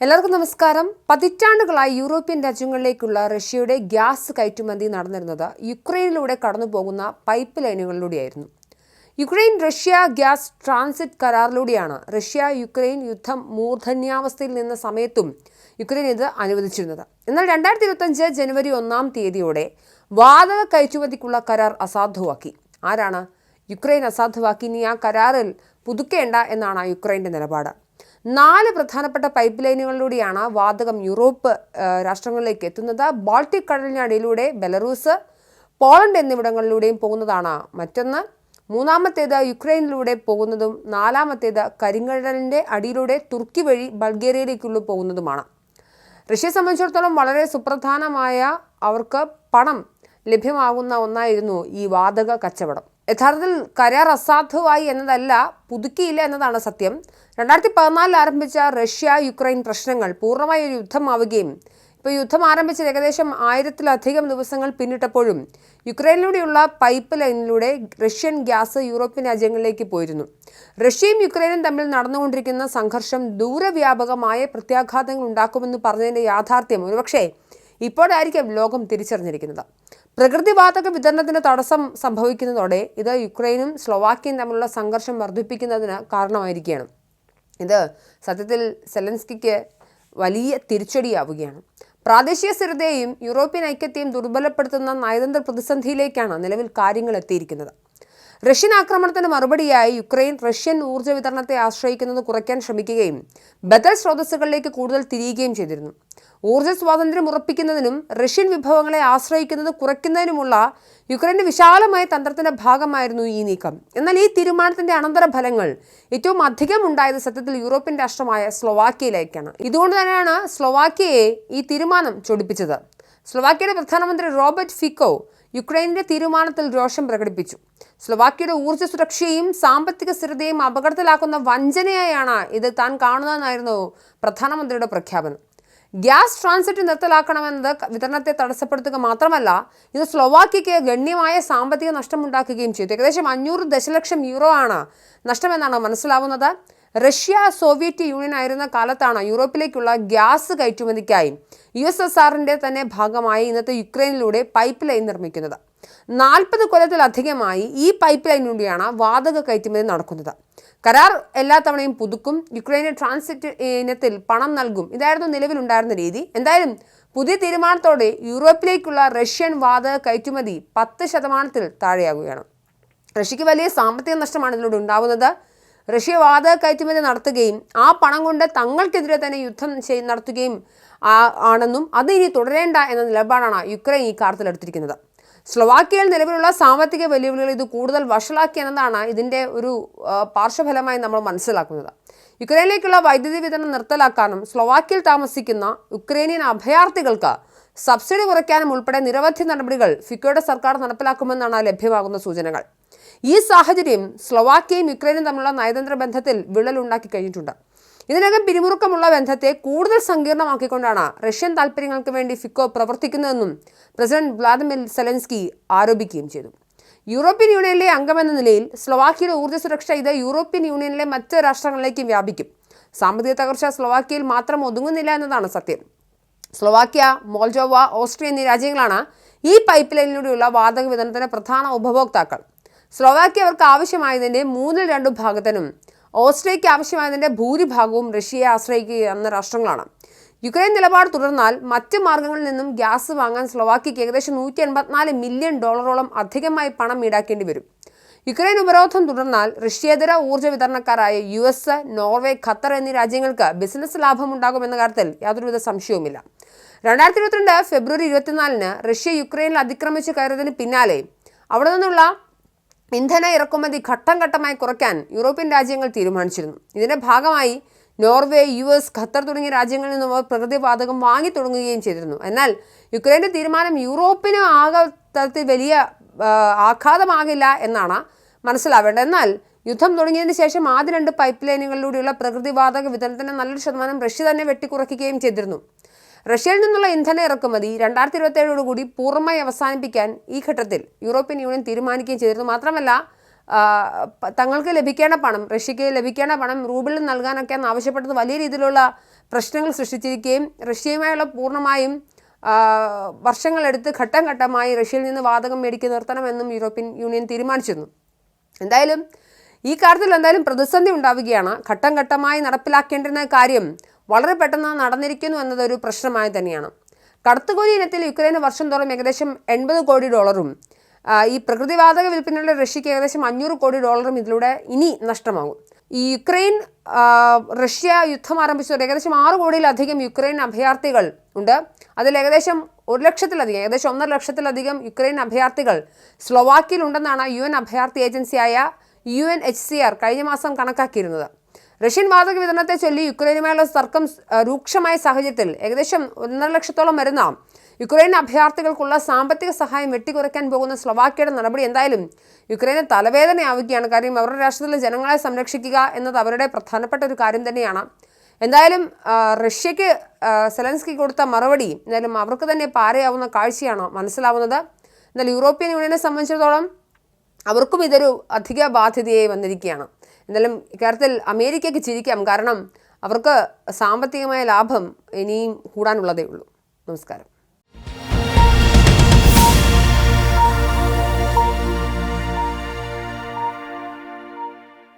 എല്ലാവർക്കും നമസ്കാരം. പതിറ്റാണ്ടുകളായി യൂറോപ്യൻ രാജ്യങ്ങളിലേക്കുള്ള റഷ്യയുടെ ഗ്യാസ് കയറ്റുമതി നടന്നിരുന്നത് യുക്രൈനിലൂടെ കടന്നു പോകുന്ന പൈപ്പ് ലൈനുകളിലൂടെയായിരുന്നു. യുക്രൈൻ റഷ്യ ഗ്യാസ് ട്രാൻസിറ്റ് കരാറിലൂടെയാണ് റഷ്യ യുക്രൈൻ യുദ്ധം മൂർധന്യാവസ്ഥയിൽ നിന്ന സമയത്തും യുക്രൈൻ ഇത് അനുവദിച്ചിരുന്നത്. എന്നാൽ രണ്ടായിരത്തി ഇരുപത്തഞ്ച് ജനുവരി ഒന്നാം തീയതിയോടെ വാതക കയറ്റുമതിക്കുള്ള കരാർ അസാധുവാക്കി. ആരാണ് യുക്രൈൻ അസാധുവാക്കി? ഇനി ആ കരാറിൽ പുതുക്കേണ്ട എന്നാണ് യുക്രൈന്റെ നിലപാട്. നാല് പ്രധാനപ്പെട്ട പൈപ്പ് ലൈനുകളിലൂടെയാണ് വാതകം യൂറോപ്പ് രാഷ്ട്രങ്ങളിലേക്ക് എത്തുന്നത്. ബാൾട്ടിക് കടലിനടിയിലൂടെ ബെലറൂസ് പോളണ്ട് എന്നിവിടങ്ങളിലൂടെയും പോകുന്നതാണ് മറ്റൊന്ന്. മൂന്നാമത്തേത് യുക്രൈനിലൂടെ പോകുന്നതും നാലാമത്തേത് കരിങ്കടലിന്റെ അടിയിലൂടെ തുർക്കി വഴി ബൾഗേറിയയിലേക്കുള്ള പോകുന്നതുമാണ്. റഷ്യയെ സംബന്ധിച്ചിടത്തോളം വളരെ സുപ്രധാനമായ അവർക്ക് പണം ലഭ്യമാകുന്ന ഒന്നായിരുന്നു ഈ വാതക കച്ചവടം. യഥാർത്ഥത്തിൽ കരാർ അസാധുവായി എന്നതല്ല പുതുക്കിയില്ല എന്നതാണ് സത്യം. രണ്ടായിരത്തി പതിനാലിൽ ആരംഭിച്ച റഷ്യ യുക്രൈൻ പ്രശ്നങ്ങൾ പൂർണമായി ഒരു യുദ്ധമാവുകയും ഇപ്പോൾ യുദ്ധം ആരംഭിച്ചത് ഏകദേശം ആയിരത്തിലധികം ദിവസങ്ങൾ പിന്നിട്ടപ്പോഴും യുക്രൈനിലൂടെയുള്ള പൈപ്പ് ലൈനിലൂടെ റഷ്യൻ ഗ്യാസ് യൂറോപ്യൻ രാജ്യങ്ങളിലേക്ക് പോയിരുന്നു. റഷ്യയും യുക്രൈനും തമ്മിൽ നടന്നുകൊണ്ടിരിക്കുന്ന സംഘർഷം ദൂരവ്യാപകമായ പ്രത്യാഘാതങ്ങൾ ഉണ്ടാക്കുമെന്ന് പറഞ്ഞതിന്റെ യാഥാർത്ഥ്യം ഒരുപക്ഷേ ഇപ്പോഴായിരിക്കും ലോകം തിരിച്ചറിഞ്ഞിരിക്കുന്നത്. പ്രകൃതിവാതക വിതരണത്തിന് തടസ്സം സംഭവിക്കുന്നതോടെ ഇത് യുക്രൈനും സ്ലോവാക്യയും തമ്മിലുള്ള സംഘർഷം വർദ്ധിപ്പിക്കുന്നതിന് കാരണമായിരിക്കുകയാണ്. ഇത് സത്യത്തിൽ സെലൻസ്കിക്ക് വലിയ തിരിച്ചടിയാവുകയാണ്. പ്രാദേശിക സ്ഥിരതയെയും യൂറോപ്യൻ ഐക്യത്തെയും ദുർബലപ്പെടുത്തുന്ന നയതന്ത്ര പ്രതിസന്ധിയിലേക്കാണ് നിലവിൽ കാര്യങ്ങൾ എത്തിയിരിക്കുന്നത്. റഷ്യൻ ആക്രമണത്തിന് മറുപടിയായി യുക്രൈൻ റഷ്യൻ ഊർജ വിതരണത്തെ ആശ്രയിക്കുന്നത് കുറയ്ക്കാൻ ശ്രമിക്കുകയും ബദൽ സ്രോതസ്സുകളിലേക്ക് കൂടുതൽ തിരിയുകയും ചെയ്തിരുന്നു. ഊർജ സ്വാതന്ത്ര്യം ഉറപ്പിക്കുന്നതിനും റഷ്യൻ വിഭവങ്ങളെ ആശ്രയിക്കുന്നത് കുറയ്ക്കുന്നതിനുമുള്ള യുക്രൈന്റെ വിശാലമായ തന്ത്രത്തിന്റെ ഭാഗമായിരുന്നു ഈ നീക്കം. എന്നാൽ ഈ തീരുമാനത്തിന്റെ അനന്തരഫലങ്ങൾ ഏറ്റവും അധികം ഉണ്ടായത് സത്യത്തിൽ യൂറോപ്യൻ രാഷ്ട്രമായ സ്ലൊവാക്യയിലേക്കാണ്. ഇതുകൊണ്ട് തന്നെയാണ് സ്ലൊവാക്യയെ ഈ തീരുമാനം ചൊടിപ്പിച്ചത്. സ്ലൊവാക്യയുടെ പ്രധാനമന്ത്രി റോബർട്ട് ഫിക്കോ യുക്രൈനിന്റെ തീരുമാനത്തിൽ രോഷം പ്രകടിപ്പിച്ചു. സ്ലോവാക്കിയുടെ ഊർജ സുരക്ഷയും സാമ്പത്തിക സ്ഥിരതയും അപകടത്തിലാക്കുന്ന വഞ്ചനയായാണ് ഇത് താൻ കാണുന്നതെന്നായിരുന്നു പ്രധാനമന്ത്രിയുടെ പ്രഖ്യാപനം. ഗ്യാസ് ട്രാൻസിറ്റ് നിർത്തലാക്കണമെന്നത് വിതരണത്തെ തടസ്സപ്പെടുത്തുക മാത്രമല്ല ഇത് സ്ലൊവാക്കിയയ്ക്ക് ഗണ്യമായ സാമ്പത്തിക നഷ്ടമുണ്ടാക്കുകയും ചെയ്തു. ഏകദേശം അഞ്ഞൂറ് ദശലക്ഷം യൂറോ ആണ് നഷ്ടമെന്നാണ് മനസ്സിലാവുന്നത്. റഷ്യ സോവിയറ്റ് യൂണിയൻ ആയിരുന്ന കാലത്താണ് യൂറോപ്പിലേക്കുള്ള ഗ്യാസ് കയറ്റുമതിക്കായി യു എസ് എസ് ആറിന്റെ തന്നെ ഭാഗമായി ഇന്നത്തെ യുക്രൈനിലൂടെ പൈപ്പ് ലൈൻ നിർമ്മിക്കുന്നത്. നാൽപ്പത് കൊല്ലത്തിലധികമായി ഈ പൈപ്പ് ലൈനിലൂടെയാണ് വാതക കയറ്റുമതി നടക്കുന്നത്. കരാർ എല്ലാ തവണയും പുതുക്കും യുക്രൈന് ട്രാൻസിറ്റ് ഇനത്തിൽ പണം നൽകും. ഇതായിരുന്നു നിലവിലുണ്ടായിരുന്ന രീതി. എന്തായാലും പുതിയ തീരുമാനത്തോടെ യൂറോപ്പിലേക്കുള്ള റഷ്യൻ വാതക കയറ്റുമതി പത്ത് ശതമാനത്തിൽ താഴെയാകുകയാണ് റഷ്യക്ക് വലിയ സാമ്പത്തിക നഷ്ടമാണ് ഇതിലൂടെ ഉണ്ടാവുന്നത്. റഷ്യ വാതക കയറ്റുമതി നടത്തുകയും ആ പണം കൊണ്ട് തങ്ങൾക്കെതിരെ തന്നെ യുദ്ധം ചെയ് നടത്തുകയും ആണെന്നും അത് ഇനി തുടരേണ്ട എന്ന നിലപാടാണ് യുക്രൈൻ ഈ കാര്യത്തിലെടുത്തിരിക്കുന്നത് സ്ലൊവാക്യയിൽ നിലവിലുള്ള സാമ്പത്തിക വെല്ലുവിളികൾ ഇത് കൂടുതൽ വഷളാക്കി എന്നതാണ് ഇതിന്റെ ഒരു പാർശ്വഫലമായി നമ്മൾ മനസ്സിലാക്കുന്നത്. യുക്രൈനിലേക്കുള്ള വൈദ്യുതി വിതരണം നിർത്തലാക്കാനും സ്ലൊവാക്യയിൽ താമസിക്കുന്ന യുക്രൈനിയൻ അഭയാർത്ഥികൾക്ക് സബ്സിഡി കുറയ്ക്കാനും ഉൾപ്പെടെ നിരവധി നടപടികൾ ഫിക്കോയുടെ സർക്കാർ നടപ്പിലാക്കുമെന്നാണ് ലഭ്യമാകുന്ന സൂചനകൾ. ഈ സാഹചര്യം സ്ലൊവാക്യയും യുക്രൈനും തമ്മിലുള്ള നയതന്ത്ര ബന്ധത്തിൽ വിള്ളലുണ്ടാക്കി കഴിഞ്ഞിട്ടുണ്ട്. ഇതിനകം പിരിമുറുക്കമുള്ള ബന്ധത്തെ കൂടുതൽ സങ്കീർണമാക്കിക്കൊണ്ടാണ് റഷ്യൻ താൽപ്പര്യങ്ങൾക്ക് വേണ്ടി ഫിക്കോ പ്രവർത്തിക്കുന്നതെന്നും പ്രസിഡന്റ് വ്ളാദിമിർ സെലൻസ്കി ആരോപിക്കുകയും ചെയ്തു. യൂറോപ്യൻ യൂണിയനിലെ അംഗമെന്ന നിലയിൽ സ്ലൊവാക്യയുടെ ഊർജ സുരക്ഷ ഇത് യൂറോപ്യൻ യൂണിയനിലെ മറ്റ് രാഷ്ട്രങ്ങളിലേക്കും വ്യാപിക്കും. സാമ്പത്തിക തകർച്ച സ്ലൊവാക്യയിൽ മാത്രം ഒതുങ്ങുന്നില്ല എന്നതാണ് സത്യം. സ്ലൊവാക്യ മോൾജോവ ഓസ്ട്രിയ എന്നീ രാജ്യങ്ങളാണ് ഈ പൈപ്പ് ലൈനിലൂടെയുള്ള വാതക വിതരണത്തിന്റെ പ്രധാന ഉപഭോക്താക്കൾ. സ്ലൊവാക്യ അവർക്ക് ആവശ്യമായതിന്റെ മൂന്നിൽ രണ്ടു ഭാഗത്തിനും ഓസ്ട്രിയയ്ക്ക് ആവശ്യമായതിന്റെ ഭൂരിഭാഗവും റഷ്യയെ ആശ്രയിക്കുന്ന രാഷ്ട്രങ്ങളാണ്. യുക്രൈൻ നിലപാട് തുടർന്നാൽ മറ്റ് മാർഗങ്ങളിൽ നിന്നും ഗ്യാസ് വാങ്ങാൻ സ്ലോവാക്യയ്ക്ക് ഏകദേശം നൂറ്റി എൺപത്തിനാല് മില്യൺ ഡോളറോളം അധികമായി പണം ഈടാക്കേണ്ടി വരും. യുക്രൈൻ ഉപരോധം തുടർന്നാൽ റഷ്യേതര ഊർജ വിതരണക്കാരായ യു എസ് നോർവേ ഖത്തർ എന്നീ രാജ്യങ്ങൾക്ക് ബിസിനസ് ലാഭമുണ്ടാകുമെന്ന കാര്യത്തിൽ യാതൊരുവിധ സംശയവുമില്ല. രണ്ടായിരത്തി ഇരുപത്തിരണ്ട് ഫെബ്രുവരി ഇരുപത്തിനാലിന് റഷ്യ യുക്രൈനിൽ അതിക്രമിച്ച് കയറിയതിന് പിന്നാലെ അവിടെ നിന്നുള്ള ഇന്ധന ഇറക്കുമതി ഘട്ടം ഘട്ടമായി കുറയ്ക്കാൻ യൂറോപ്യൻ രാജ്യങ്ങൾ തീരുമാനിച്ചിരുന്നു. ഇതിന്റെ ഭാഗമായി നോർവേ യു എസ് ഖത്തർ തുടങ്ങിയ രാജ്യങ്ങളിൽ നിന്നും അവർ പ്രകൃതിവാതകം വാങ്ങി തുടങ്ങുകയും ചെയ്തിരുന്നു. എന്നാൽ യുക്രൈന്റെ തീരുമാനം യൂറോപ്പിന് ആകെ തരത്തിൽ വലിയ ആഘാതമാകില്ല എന്നാണ് മനസ്സിലാവേണ്ടത്. എന്നാൽ യുദ്ധം തുടങ്ങിയതിന് ശേഷം ആദ്യ രണ്ട് പൈപ്പ് ലൈനുകളിലൂടെയുള്ള പ്രകൃതിവാതക വിതരണത്തിന് നല്ലൊരു ശതമാനം റഷ്യ തന്നെ വെട്ടിക്കുറയ്ക്കുകയും ചെയ്തിരുന്നു. റഷ്യയിൽ നിന്നുള്ള ഇന്ധന ഇറക്കുമതി രണ്ടായിരത്തി ഇരുപത്തേഴോടുകൂടി പൂർണമായി അവസാനിപ്പിക്കാൻ ഈ ഘട്ടത്തിൽ യൂറോപ്യൻ യൂണിയൻ തീരുമാനിക്കുകയും ചെയ്തിരുന്നു. മാത്രമല്ല തങ്ങൾക്ക് ലഭിക്കേണ്ട പണം റഷ്യക്ക് ലഭിക്കേണ്ട പണം റൂബിളിൽ നൽകാനൊക്കെ ആവശ്യപ്പെട്ടത് വലിയ രീതിയിലുള്ള പ്രശ്നങ്ങൾ സൃഷ്ടിച്ചിരിക്കുകയും റഷ്യയുമായുള്ള പൂർണമായും വർഷങ്ങളെടുത്ത് ഘട്ടം ഘട്ടമായി റഷ്യയിൽ നിന്ന് വാതകം മേടിക്കി നിർത്തണമെന്നും യൂറോപ്യൻ യൂണിയൻ തീരുമാനിച്ചിരുന്നു. എന്തായാലും ഈ കാര്യത്തിൽ എന്തായാലും പ്രതിസന്ധി ഉണ്ടാവുകയാണ്. ഘട്ടം ഘട്ടമായി നടപ്പിലാക്കേണ്ടിരുന്ന കാര്യം വളരെ പെട്ടെന്ന് നടന്നിരിക്കുന്നു എന്നതൊരു പ്രശ്നമായി തന്നെയാണ്. കടത്തുകൂലി ഇനത്തിൽ യുക്രൈന് വർഷം തോറും ഏകദേശം എൺപത് കോടി ഡോളറും ഈ പ്രകൃതിവാതക വിൽപ്പനയുടെ റഷ്യക്ക് ഏകദേശം അഞ്ഞൂറ് കോടി ഡോളറും ഇതിലൂടെ ഇനി നഷ്ടമാകും. ഈ യുക്രൈൻ റഷ്യ യുദ്ധം ആരംഭിച്ചതോടെ ഏകദേശം ആറ് കോടിയിലധികം യുക്രൈൻ അഭയാർത്ഥികൾ ഉണ്ട്. അതിൽ ഏകദേശം ഒരു ലക്ഷത്തിലധികം ഏകദേശം ഒന്നര ലക്ഷത്തിലധികം യുക്രൈൻ അഭയാർത്ഥികൾ സ്ലൊവാക്കിയിൽ ഉണ്ടെന്നാണ് യു എൻ അഭയാർത്ഥി ഏജൻസിയായ U N H C R കഴിഞ്ഞ മാസം കണക്കാക്കിയിരുന്നത്. റഷ്യൻ വാതക വിതരണത്തെ ചൊല്ലി യുക്രൈനുമായുള്ള തർക്കം രൂക്ഷമായ സാഹചര്യത്തിൽ ഏകദേശം ഒന്നര ലക്ഷത്തോളം വരുന്ന യുക്രൈൻ അഭയാർത്ഥികൾക്കുള്ള സാമ്പത്തിക സഹായം വെട്ടിക്കുറയ്ക്കാൻ പോകുന്ന സ്ലൊവാക്യയുടെ നടപടി എന്തായാലും യുക്രൈന് തലവേദനയാവുകയാണ്. കാര്യം അവരുടെ രാഷ്ട്രത്തിലെ ജനങ്ങളെ സംരക്ഷിക്കുക എന്നത് അവരുടെ പ്രധാനപ്പെട്ട ഒരു കാര്യം തന്നെയാണ്. എന്തായാലും റഷ്യക്ക് സെലൻസ്കി കൊടുത്ത മറുപടി എന്തായാലും അവർക്ക് തന്നെ പാരയാവുന്ന കാഴ്ചയാണ് മനസ്സിലാവുന്നത്. എന്നാൽ യൂറോപ്യൻ യൂണിയനെ സംബന്ധിച്ചിടത്തോളം അവർക്കും ഇതൊരു അധിക ബാധ്യതയായി വന്നിരിക്കുകയാണ്. എന്നാലും ഇക്കാര്യത്തിൽ അമേരിക്കയ്ക്ക് ചിരിക്കാം. കാരണം അവർക്ക് സാമ്പത്തികമായ ലാഭം ഇനിയും കൂടാനുള്ളതേ ഉള്ളൂ. നമസ്കാരം.